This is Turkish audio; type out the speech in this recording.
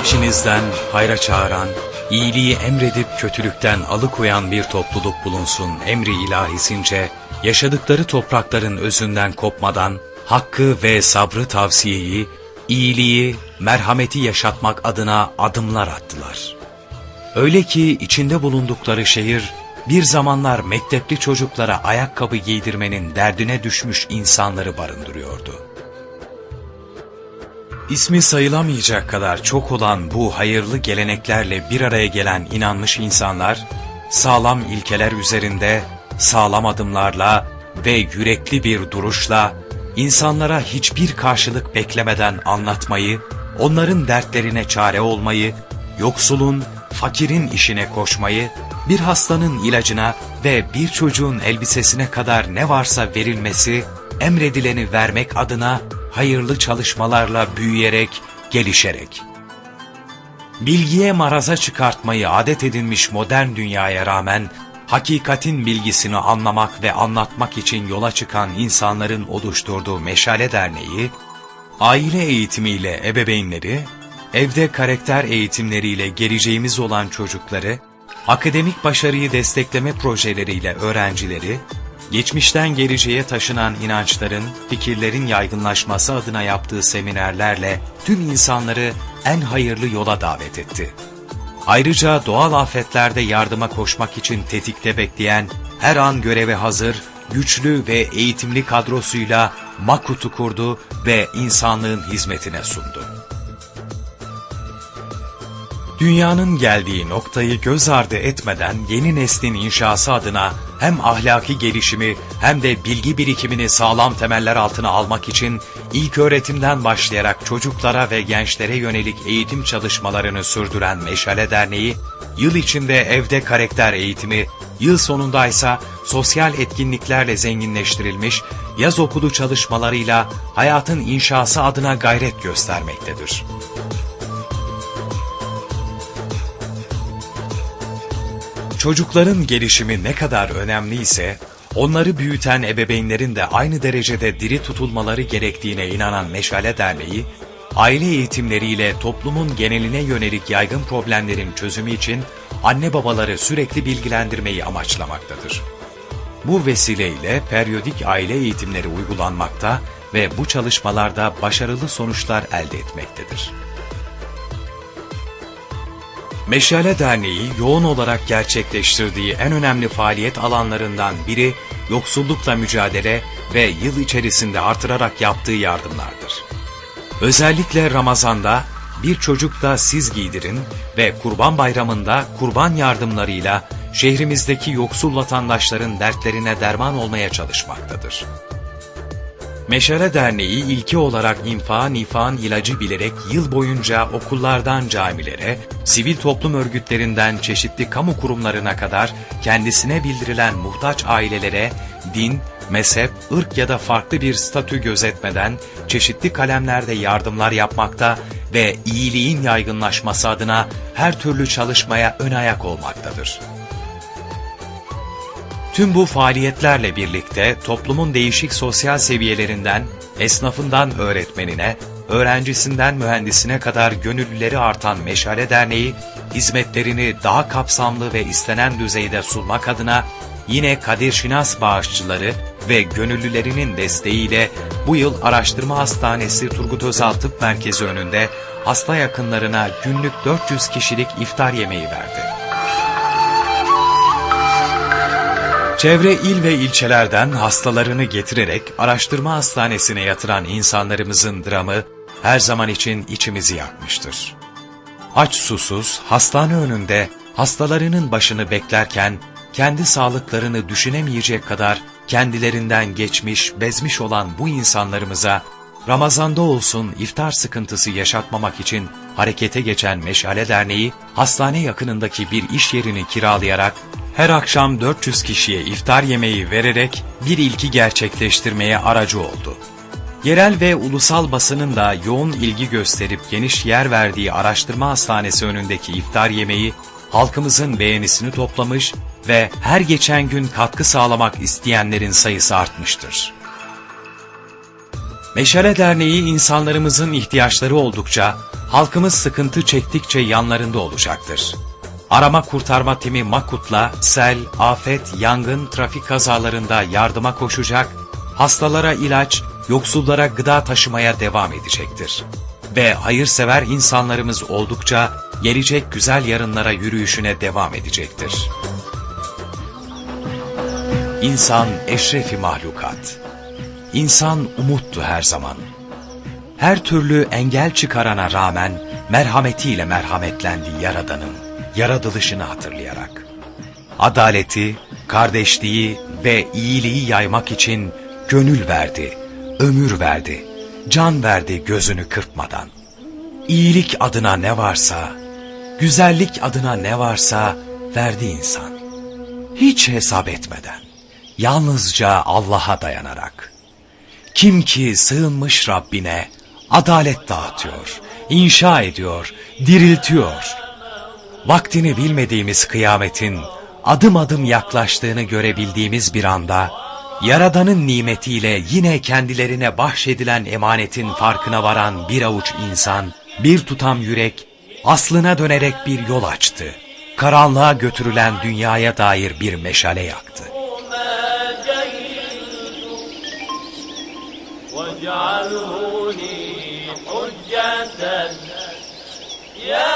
İçinizden hayra çağıran, iyiliği emredip kötülükten alıkoyan bir topluluk bulunsun emri ilahisince, yaşadıkları toprakların özünden kopmadan, hakkı ve sabrı tavsiyeyi, iyiliği, merhameti yaşatmak adına adımlar attılar. Öyle ki içinde bulundukları şehir, bir zamanlar mektepli çocuklara ayakkabı giydirmenin derdine düşmüş insanları barındırıyordu. İsmi sayılamayacak kadar çok olan bu hayırlı geleneklerle bir araya gelen inanmış insanlar, sağlam ilkeler üzerinde, sağlam adımlarla ve yürekli bir duruşla, insanlara hiçbir karşılık beklemeden anlatmayı, onların dertlerine çare olmayı, yoksulun, fakirin işine koşmayı, bir hastanın ilacına ve bir çocuğun elbisesine kadar ne varsa verilmesi, emredileni vermek adına hayırlı çalışmalarla büyüyerek, gelişerek. Bilgiye maraza çıkartmayı adet edinmiş modern dünyaya rağmen, hakikatin bilgisini anlamak ve anlatmak için yola çıkan insanların oluşturduğu Meşale Derneği, aile eğitimiyle ebeveynleri, evde karakter eğitimleriyle geleceğimiz olan çocukları, akademik başarıyı destekleme projeleriyle öğrencileri, geçmişten geleceğe taşınan inançların, fikirlerin yaygınlaşması adına yaptığı seminerlerle tüm insanları en hayırlı yola davet etti. Ayrıca doğal afetlerde yardıma koşmak için tetikte bekleyen, her an göreve hazır, güçlü ve eğitimli kadrosuyla Makut'u kurdu ve insanlığın hizmetine sundu. Dünyanın geldiği noktayı göz ardı etmeden yeni neslin inşası adına hem ahlaki gelişimi hem de bilgi birikimini sağlam temeller altına almak için ilk öğretimden başlayarak çocuklara ve gençlere yönelik eğitim çalışmalarını sürdüren Meşale Derneği, yıl içinde evde karakter eğitimi, yıl sonundaysa sosyal etkinliklerle zenginleştirilmiş yaz okulu çalışmalarıyla hayatın inşası adına gayret göstermektedir. Çocukların gelişimi ne kadar önemliyse, onları büyüten ebeveynlerin de aynı derecede diri tutulmaları gerektiğine inanan Meşale Derneği, aile eğitimleriyle toplumun geneline yönelik yaygın problemlerin çözümü için anne babaları sürekli bilgilendirmeyi amaçlamaktadır. Bu vesileyle periyodik aile eğitimleri uygulanmakta ve bu çalışmalarda başarılı sonuçlar elde etmektedir. Meşale Derneği yoğun olarak gerçekleştirdiği en önemli faaliyet alanlarından biri yoksullukla mücadele ve yıl içerisinde artırarak yaptığı yardımlardır. Özellikle Ramazan'da bir çocuk da siz giydirin ve Kurban Bayramı'nda kurban yardımlarıyla şehrimizdeki yoksul vatandaşların dertlerine derman olmaya çalışmaktadır. Meşale Derneği ilki olarak infağın nifağın ilacı bilerek yıl boyunca okullardan camilere, sivil toplum örgütlerinden çeşitli kamu kurumlarına kadar kendisine bildirilen muhtaç ailelere din, mezhep, ırk ya da farklı bir statü gözetmeden çeşitli kalemlerde yardımlar yapmakta ve iyiliğin yaygınlaşması adına her türlü çalışmaya ön ayak olmaktadır. Tüm bu faaliyetlerle birlikte toplumun değişik sosyal seviyelerinden, esnafından öğretmenine, öğrencisinden mühendisine kadar gönüllüleri artan Meşale Derneği, hizmetlerini daha kapsamlı ve istenen düzeyde sunmak adına yine Kadir Şinas bağışçıları ve gönüllülerinin desteğiyle bu yıl Araştırma Hastanesi Turgut Özal Tıp Merkezi önünde hasta yakınlarına günlük 400 kişilik iftar yemeği verdi. Çevre il ve ilçelerden hastalarını getirerek araştırma hastanesine yatıran insanlarımızın dramı her zaman için içimizi yakmıştır. Aç susuz hastane önünde hastalarının başını beklerken kendi sağlıklarını düşünemeyecek kadar kendilerinden geçmiş, bezmiş olan bu insanlarımıza Ramazanda olsun iftar sıkıntısı yaşatmamak için harekete geçen Meşale Derneği, hastane yakınındaki bir iş yerini kiralayarak her akşam 400 kişiye iftar yemeği vererek bir ilki gerçekleştirmeye aracı oldu. Yerel ve ulusal basının da yoğun ilgi gösterip geniş yer verdiği araştırma hastanesi önündeki iftar yemeği halkımızın beğenisini toplamış ve her geçen gün katkı sağlamak isteyenlerin sayısı artmıştır. Meşale Derneği insanlarımızın ihtiyaçları oldukça halkımız sıkıntı çektikçe yanlarında olacaktır. Arama kurtarma timi Makut'la sel, afet, yangın, trafik kazalarında yardıma koşacak, hastalara ilaç, yoksullara gıda taşımaya devam edecektir. Ve hayırsever insanlarımız oldukça gelecek güzel yarınlara yürüyüşüne devam edecektir. İnsan eşrefi mahlukat. İnsan umuttu her zaman. Her türlü engel çıkarana rağmen merhametiyle merhametlendi Yaradan'ın yaratılışını hatırlayarak. Adaleti, kardeşliği ve iyiliği yaymak için gönül verdi, ömür verdi, can verdi gözünü kırpmadan. İyilik adına ne varsa, güzellik adına ne varsa verdi insan. Hiç hesap etmeden, yalnızca Allah'a dayanarak. Kim ki sığınmış Rabbine adalet dağıtıyor, inşa ediyor, diriltiyor Vaktini bilmediğimiz kıyametin adım adım yaklaştığını görebildiğimiz bir anda, Yaradan'ın nimetiyle yine kendilerine bahşedilen emanetin farkına varan bir avuç insan, bir tutam yürek, aslına dönerek bir yol açtı. Karanlığa götürülen dünyaya dair bir meşale yaktı. ما جهلت واجعله لي حجة يا